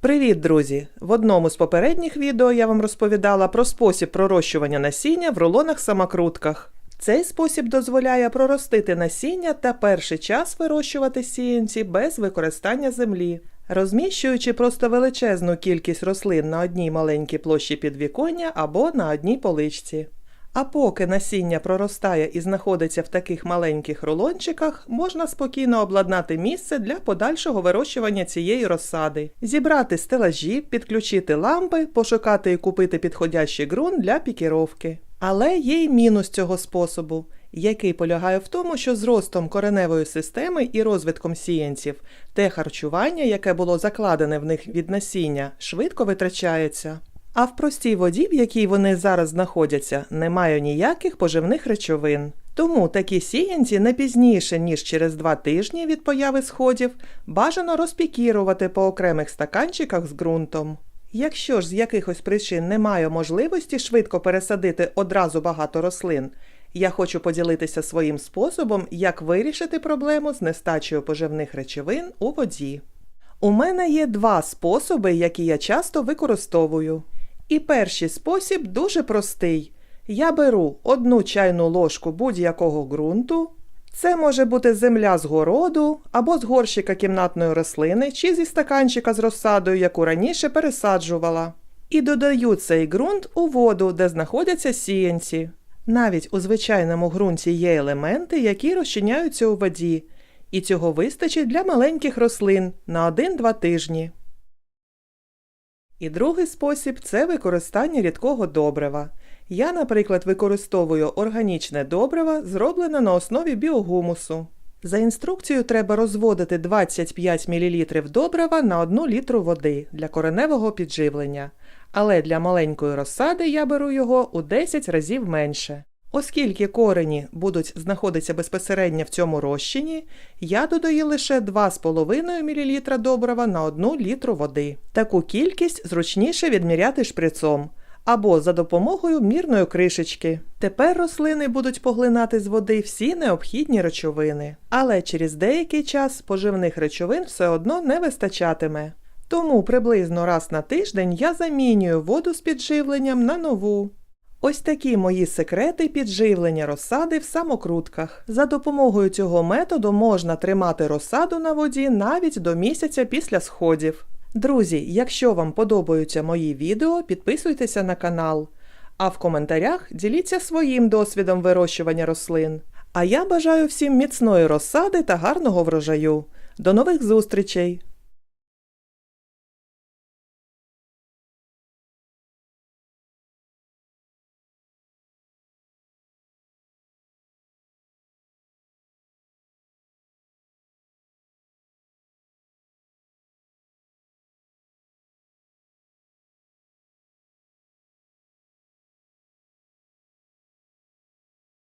Привіт, друзі! В одному з попередніх відео я вам розповідала про спосіб пророщування насіння в рулонах-самокрутках. Цей спосіб дозволяє проростити насіння та перший час вирощувати сіянці без використання землі, розміщуючи просто величезну кількість рослин на одній маленькій площі підвіконня або на одній поличці. А поки насіння проростає і знаходиться в таких маленьких рулончиках, можна спокійно обладнати місце для подальшого вирощування цієї розсади, зібрати стелажі, підключити лампи, пошукати і купити підходящий ґрунт для пікіровки. Але є й мінус цього способу, який полягає в тому, що з ростом кореневої системи і розвитком сіянців те харчування, яке було закладене в них від насіння, швидко витрачається. А в простій воді, в якій вони зараз знаходяться, немає ніяких поживних речовин. Тому такі сіянці не пізніше, ніж через два тижні від появи сходів, бажано розпікірувати по окремих стаканчиках з ґрунтом. Якщо ж з якихось причин немає можливості швидко пересадити одразу багато рослин, я хочу поділитися своїм способом, як вирішити проблему з нестачею поживних речовин у воді. У мене є два способи, які я часто використовую. І перший спосіб дуже простий. Я беру одну чайну ложку будь-якого ґрунту. Це може бути земля з городу або з горщика кімнатної рослини чи зі стаканчика з розсадою, яку раніше пересаджувала. І додаю цей ґрунт у воду, де знаходяться сіянці. Навіть у звичайному ґрунті є елементи, які розчиняються у воді, і цього вистачить для маленьких рослин на 1-2 тижні. І другий спосіб це використання рідкого добрива. Я, наприклад, використовую органічне добриво, зроблене на основі біогумусу. За інструкцією треба розводити 25 мл добрива на 1 літру води для кореневого підживлення, але для маленької розсади я беру його у 10 разів менше. Оскільки корені будуть знаходитися безпосередньо в цьому розчині, я додаю лише 2,5 мл добрива на 1 літру води. Таку кількість зручніше відміряти шприцом або за допомогою мірної кришечки. Тепер рослини будуть поглинати з води всі необхідні речовини, але через деякий час поживних речовин все одно не вистачатиме. Тому приблизно раз на тиждень я замінюю воду з підживленням на нову. Ось такі мої секрети підживлення розсади в самокрутках. За допомогою цього методу можна тримати розсаду на воді навіть до місяця після сходів. Друзі, якщо вам подобаються мої відео, підписуйтеся на канал. А в коментарях діліться своїм досвідом вирощування рослин. А я бажаю всім міцної розсади та гарного врожаю. До нових зустрічей!